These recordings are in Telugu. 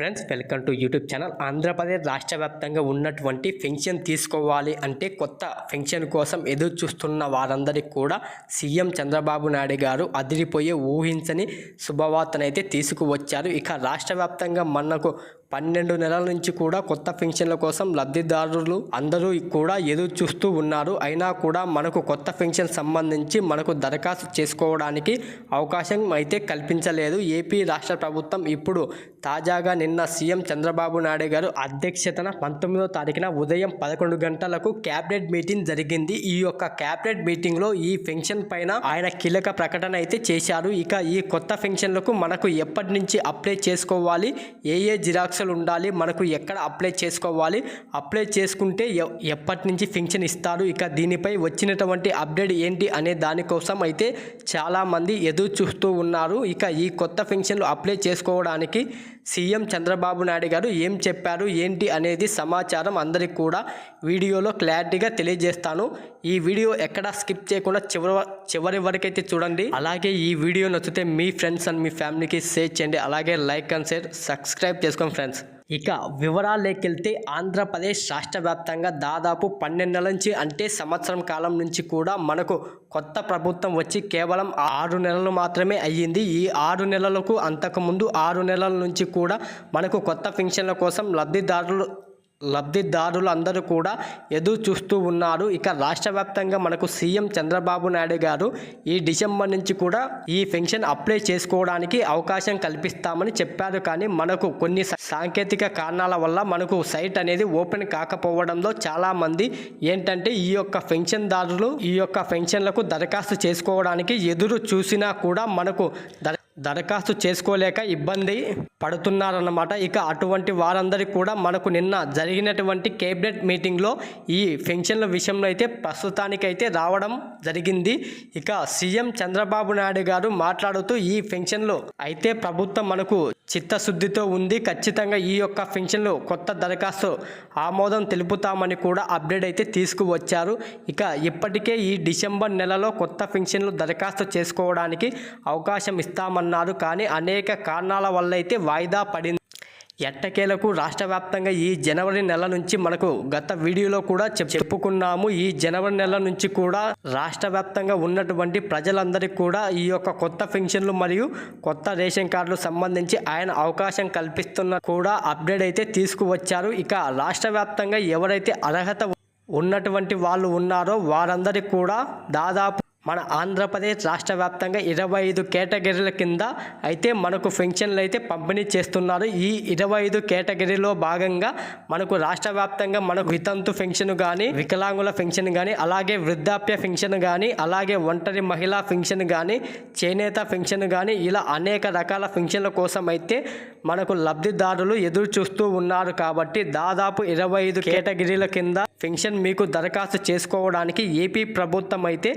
Friends welcome to YouTube channel. Andhra Pradesh రాష్ట్ర వ్యాప్తంగా ఉన్నటువంటి పెన్షన్ తీసుకోవాలి అంటే కొత్త పెన్షన్ కోసం ఎదురు చూస్తున్న వారందరికీ కూడా సీఎం చంద్రబాబు నాయుడు గారు అదిరిపోయే ఊహించని శుభవార్తనైతే తీసుకువచ్చారు. ఇక రాష్ట్ర వ్యాప్తంగా మనకు పన్నెండు నెలల నుంచి కూడా కొత్త పెన్షన్ల కోసం లబ్ధిదారులు అందరూ కూడా ఎదురు చూస్తూ ఉన్నారు. అయినా కూడా మనకు కొత్త పెన్షన్ సంబంధించి మనకు దరఖాస్తు చేసుకోవడానికి అవకాశం అయితే కల్పించలేదు. ఏపీ రాష్ట్ర ప్రభుత్వం ఇప్పుడు తాజాగా నిన్న సీఎం చంద్రబాబు నాయుడు గారు అధ్యక్షతన పంతొమ్మిదో తారీఖున ఉదయం పదకొండు గంటలకు క్యాబినెట్ మీటింగ్ జరిగింది. ఈ యొక్క క్యాబినెట్ మీటింగ్లో ఈ పెన్షన్ పైన ఆయన కీలక ప్రకటన అయితే చేశారు. ఇక ఈ కొత్త పెన్షన్లకు మనకు ఎప్పటి నుంచి అప్లై చేసుకోవాలి? ఏ ఏ జిరాక్స్లు ఉండాలి మనకు ఎక్కడ అప్లై చేసుకోవాలి అప్లై చేసుకుంటే ఎప్పటి నుంచి పెన్షన్ ఇస్తారు ఇక దీనిపై వచ్చినటువంటి అప్డేట్ ఏంటి అనే దానికోసం అయితే చాలామంది ఎదురు చూస్తూ ఉన్నారు. ఇక ఈ కొత్త పెన్షన్లు అప్లై చేసుకోవడానికి సీఎం చంద్రబాబు నాయుడు గారు ఏం చెప్పారు ఏంటి అనేది సమాచారం అందరికి కూడా వీడియోలో క్లారిటీగా తెలియజేస్తాను. ఈ వీడియో ఎక్కడా స్కిప్ చేయకుండా చివరి చివరి వరకైతే చూడండి. అలాగే ఈ వీడియో నచ్చితే మీ ఫ్రెండ్స్ అండ్ మీ ఫ్యామిలీకి షేర్ చేయండి. అలాగే లైక్ అండ్ షేర్ సబ్స్క్రైబ్ చేసుకోండి ఫ్రెండ్స్. ఇక వివరాలేకెళ్తే ఆంధ్రప్రదేశ్ రాష్ట్ర వ్యాప్తంగా దాదాపు పన్నెండు నెలల నుంచి అంటే సంవత్సరం కాలం నుంచి కూడా మనకు కొత్త ప్రభుత్వం వచ్చి కేవలం ఆరు నెలలు మాత్రమే అయ్యింది. ఈ ఆరు నెలలకు అంతకుముందు ఆరు నెలల నుంచి కూడా మనకు కొత్త పెన్షన్ల కోసం లబ్ధిదారులు లబ్ధిదారులు అందరూ కూడా ఎదురు చూస్తూ ఉన్నారు. ఇక రాష్ట్ర వ్యాప్తంగా మనకు సీఎం చంద్రబాబు నాయుడు గారు ఈ డిసెంబర్ నుంచి కూడా ఈ పెన్షన్ అప్లై చేసుకోవడానికి అవకాశం కల్పిస్తామని చెప్పారు. కానీ మనకు కొన్ని సాంకేతిక కారణాల వల్ల మనకు సైట్ అనేది ఓపెన్ కాకపోవడంలో చాలా మంది ఏంటంటే ఈ యొక్క పెన్షన్దారులు ఈ యొక్క పెన్షన్లకు దరఖాస్తు చేసుకోవడానికి ఎదురు చూసినా కూడా మనకు దర దరఖాస్తు చేసుకోలేక ఇబ్బంది పడుతున్నారన్నమాట. ఇక అటువంటి వారందరికీ కూడా మనకు నిన్న జరిగినటువంటి కేబినెట్ మీటింగ్లో ఈ పెన్షన్ల విషయంలో అయితే ప్రస్తుతానికైతే రావడం జరిగింది. ఇక సీఎం చంద్రబాబు నాయుడు గారు మాట్లాడుతూ ఈ పెన్షన్లు అయితే ప్రభుత్వం మనకు చిత్తశుద్ధితో ఉంది. ఖచ్చితంగా ఈ యొక్క పెన్షన్లు కొత్త దరఖాస్తు ఆమోదం తెలుపుతామని కూడా అప్డేట్ అయితే తీసుకువచ్చారు. ఇక ఇప్పటికే ఈ డిసెంబర్ నెలలో కొత్త పెన్షన్లు దరఖాస్తు చేసుకోవడానికి అవకాశం ఇస్తామన్నారు. కానీ అనేక కారణాల వల్ల అయితే వాయిదా పడింది. ఎట్టకేలకు రాష్ట్ర వ్యాప్తంగా ఈ జనవరి నెల నుంచి మనకు గత వీడియోలో కూడా చెప్- చెప్పుకున్నాము. ఈ జనవరి నెల నుంచి కూడా రాష్ట్ర వ్యాప్తంగా ఉన్నటువంటి ప్రజలందరికీ కూడా ఈ యొక్క కొత్త పెన్షన్లు మరియు కొత్త రేషన్ కార్డులు సంబంధించి ఆయన అవకాశం కల్పిస్తున్న కూడా అప్డేట్ అయితే తీసుకువచ్చారు. ఇక రాష్ట్ర వ్యాప్తంగా ఎవరైతే అర్హత ఉన్నటువంటి వాళ్ళు ఉన్నారో వారందరికీ కూడా దాదాపు మన ఆంధ్రప్రదేశ్ రాష్ట్ర వ్యాప్తంగా ఇరవై ఐదు కేటగిరీల కింద అయితే మనకు పెన్షన్లు అయితే పంపిణీ చేస్తున్నారు. ఈ ఇరవై ఐదు కేటగిరీలో భాగంగా మనకు రాష్ట్ర వ్యాప్తంగా మనకు వితంతు పెన్షన్ కానీ వికలాంగుల పెన్షన్ కానీ అలాగే వృద్ధాప్య పెన్షన్ కానీ అలాగే ఒంటరి మహిళా పెన్షన్ కానీ చేనేత పెన్షన్ కానీ ఇలా అనేక రకాల పెన్షన్ల కోసం అయితే మనకు లబ్ధిదారులు ఎదురు చూస్తూ ఉన్నారు. కాబట్టి దాదాపు ఇరవై ఐదు కేటగిరీల కింద పెన్షన్ మీకు దరఖాస్తు చేసుకోవడానికి ఏపీ ప్రభుత్వం అయితే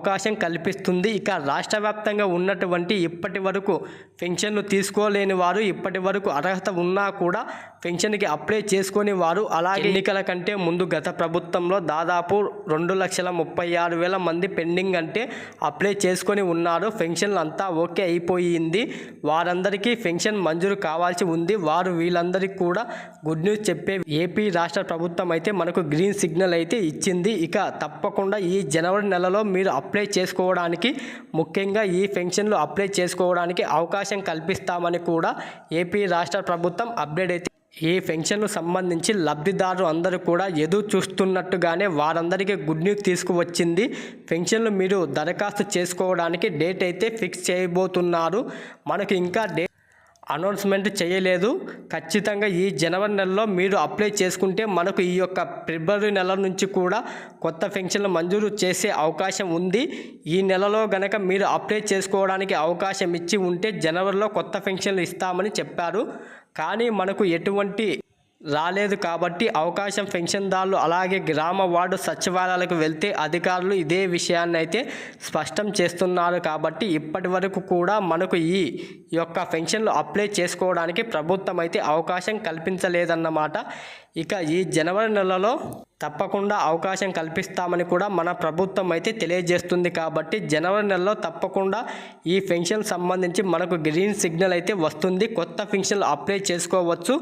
అవకాశం కల్పిస్తుంది. ఇక రాష్ట్ర వ్యాప్తంగా ఉన్నటువంటి ఇప్పటి వరకు పెన్షన్లు తీసుకోలేని వారు ఇప్పటి వరకు అర్హత ఉన్నా కూడా పెన్షన్కి అప్లై చేసుకొని వారు అలాగే ఎన్నికల కంటే ముందు గత ప్రభుత్వంలో దాదాపు రెండు లక్షల ముప్పై ఆరు వేల మంది పెండింగ్ అంటే అప్లై చేసుకొని ఉన్నారు. పెన్షన్లు అంతా ఓకే అయిపోయింది. వారందరికీ పెన్షన్ మంజూరు కావాల్సి ఉంది. వారు వీళ్ళందరికీ కూడా గుడ్ న్యూస్ చెప్పే ఏపీ రాష్ట్ర ప్రభుత్వం అయితే మనకు గ్రీన్ సిగ్నల్ అయితే ఇచ్చింది. ఇక తప్పకుండా ఈ జనవరి నెలలో మీరు అప్లై చేసుకోవడానికి ముఖ్యంగా ఈ పెన్షన్లు అప్లై చేసుకోవడానికి అవకాశం కల్పిస్తామని కూడా ఏపీ రాష్ట్ర ప్రభుత్వం అప్డేట్ అయితే ఈ పెన్షన్కు సంబంధించి లబ్ధిదారులు అందరూ కూడా ఎదురు చూస్తున్నట్టుగానే వారందరికీ గుడ్ న్యూస్ తీసుకువచ్చింది. పెన్షన్లు మీరు దరఖాస్తు చేసుకోవడానికి డేట్ అయితే ఫిక్స్ చేయబోతున్నారు. మనకు ఇంకా డే అనౌన్స్మెంట్ చేయలేదు. ఖచ్చితంగా ఈ జనవరి నెలలో మీరు అప్లై చేసుకుంటే మనకు ఈ యొక్క ఫిబ్రవరి నెల నుంచి కూడా కొత్త పెన్షన్లు మంజూరు చేసే అవకాశం ఉంది. ఈ నెలలో గనక మీరు అప్లై చేసుకోవడానికి అవకాశం ఇచ్చి ఉంటే జనవరిలో కొత్త పెన్షన్లు ఇస్తామని చెప్పారు. కానీ మనకు ఎటువంటి రాలేదు కాబట్టి అవకాశం పెన్షన్దారులు అలాగే గ్రామ వార్డు సచివాలయాలకు వెళ్తే అధికారులు ఇదే విషయాన్ని అయితే స్పష్టం చేస్తున్నారు కాబట్టి ఇప్పటి వరకు కూడా మనకు ఈ యొక్క పెన్షన్లు అప్లై చేసుకోవడానికి ప్రభుత్వం అయితే అవకాశం కల్పించలేదన్నమాట. ఇక ఈ జనవరి నెలలో తప్పకుండా అవకాశం కల్పిస్తామని కూడా మన ప్రభుత్వం అయితే తెలియజేస్తుంది కాబట్టి జనవరి నెలలో తప్పకుండా ఈ పెన్షన్ సంబంధించి మనకు గ్రీన్ సిగ్నల్ అయితే వస్తుంది. కొత్త పెన్షన్లు అప్లై చేసుకోవచ్చు.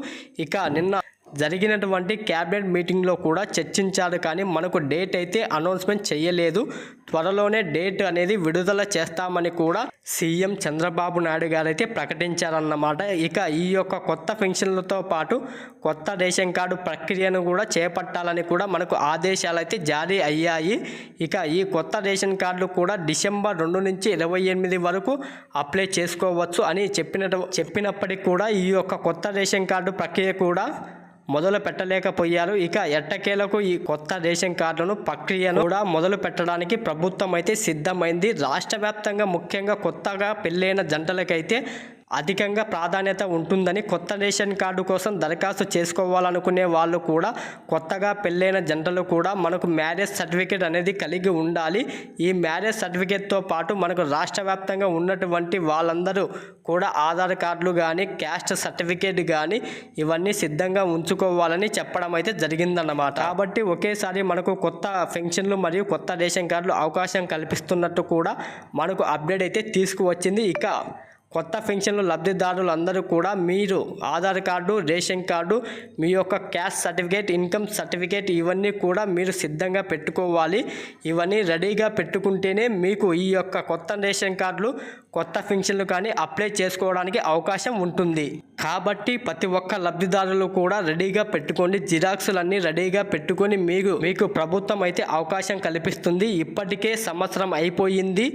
ఇక నిన్న జరిగినటువంటి క్యాబినెట్ మీటింగ్లో కూడా చర్చించారు కానీ మనకు డేట్ అయితే అనౌన్స్మెంట్ చేయలేదు. త్వరలోనే డేట్ అనేది విడుదల చేస్తామని కూడా సీఎం చంద్రబాబు నాయుడు గారు అయితే ప్రకటించారన్నమాట. ఇక ఈ యొక్క కొత్త పెన్షన్లతో పాటు కొత్త రేషన్ కార్డు ప్రక్రియను కూడా చేపట్టాలని కూడా మనకు ఆదేశాలు అయితే జారీ అయ్యాయి. ఇక ఈ కొత్త రేషన్ కార్డులు కూడా డిసెంబర్ రెండు నుంచి ఇరవై ఎనిమిది వరకు అప్లై చేసుకోవచ్చు అని చెప్పిన చెప్పినప్పటికీ కూడా ఈ యొక్క కొత్త రేషన్ కార్డు ప్రక్రియ కూడా మొదలు పెట్టలేకపోయారు ఇక ఎట్టకేలకు ఈ కొత్త రేషన్ కార్డులను ప్రక్రియను కూడా మొదలు పెట్టడానికి ప్రభుత్వం అయితే సిద్ధమైంది. రాష్ట్ర వ్యాప్తంగా ముఖ్యంగా కొత్తగా పెళ్ళైన జంటలకైతే అధికంగా ప్రాధాన్యత ఉంటుందని కొత్త రేషన్ కార్డు కోసం దరఖాస్తు చేసుకోవాలనుకునే వాళ్ళు కూడా కొత్తగా పెళ్ళైన జంటలు కూడా మనకు మ్యారేజ్ సర్టిఫికేట్ అనేది కలిగి ఉండాలి. ఈ మ్యారేజ్ సర్టిఫికేట్తో పాటు మనకు రాష్ట్ర వ్యాప్తంగా ఉన్నటువంటి వాళ్ళందరూ కూడా ఆధార్ కార్డులు కానీ క్యాస్ట్ సర్టిఫికేట్ కానీ ఇవన్నీ సిద్ధంగా ఉంచుకోవాలని చెప్పడం అయితే జరిగిందన్నమాట. కాబట్టి ఒకేసారి మనకు కొత్త పెన్షన్లు మరియు కొత్త రేషన్ కార్డులు అవకాశం కల్పిస్తున్నట్టు కూడా మనకు అప్డేట్ అయితే తీసుకువచ్చింది. ఇక కొత్త పెన్షన్లు లబ్ధిదారులు అందరూ కూడా మీరు ఆధార్ కార్డు రేషన్ కార్డు మీ యొక్క క్యాష్ సర్టిఫికేట్ ఇన్కమ్ సర్టిఫికేట్ ఇవన్నీ కూడా మీరు సిద్ధంగా పెట్టుకోవాలి. ఇవన్నీ రెడీగా పెట్టుకుంటేనే మీకు ఈ యొక్క కొత్త రేషన్ కార్డులు కొత్త పెన్షన్లు కానీ అప్లై చేసుకోవడానికి అవకాశం ఉంటుంది. కాబట్టి ప్రతి ఒక్క లబ్ధిదారులు కూడా రెడీగా పెట్టుకోండి. జిరాక్సులన్నీ రెడీగా పెట్టుకొని మీకు మీకు ప్రభుత్వం అయితే అవకాశం కల్పిస్తుంది. ఇప్పటికే సంవత్సరం అయిపోయింది.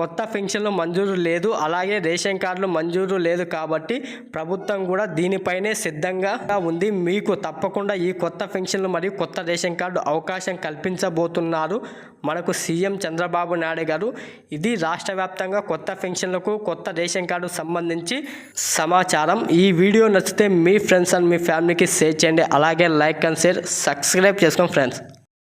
కొత్త పెన్షన్లు మంజూరు లేదు. అలాగే రేషన్ కార్డులు మంజూరు లేదు కాబట్టి ప్రభుత్వం కూడా దీనిపైనే సిద్ధంగా ఉంది. మీకు తప్పకుండా ఈ కొత్త పెన్షన్లు మరియు కొత్త రేషన్ కార్డు అవకాశం కల్పించబోతున్నారు. మనకు సీఎం చంద్రబాబు నాయుడు గారు ఇది రాష్ట్ర వ్యాప్తంగా కొత్త పెన్షన్లకు కొత్త రేషన్ కార్డు సంబంధించి సమాచారం. ఈ వీడియో నచ్చితే మీ ఫ్రెండ్స్ అండ్ మీ ఫ్యామిలీకి షేర్ చేయండి. అలాగే లైక్ అండ్ షేర్ సబ్స్క్రైబ్ చేసుకోండి ఫ్రెండ్స్.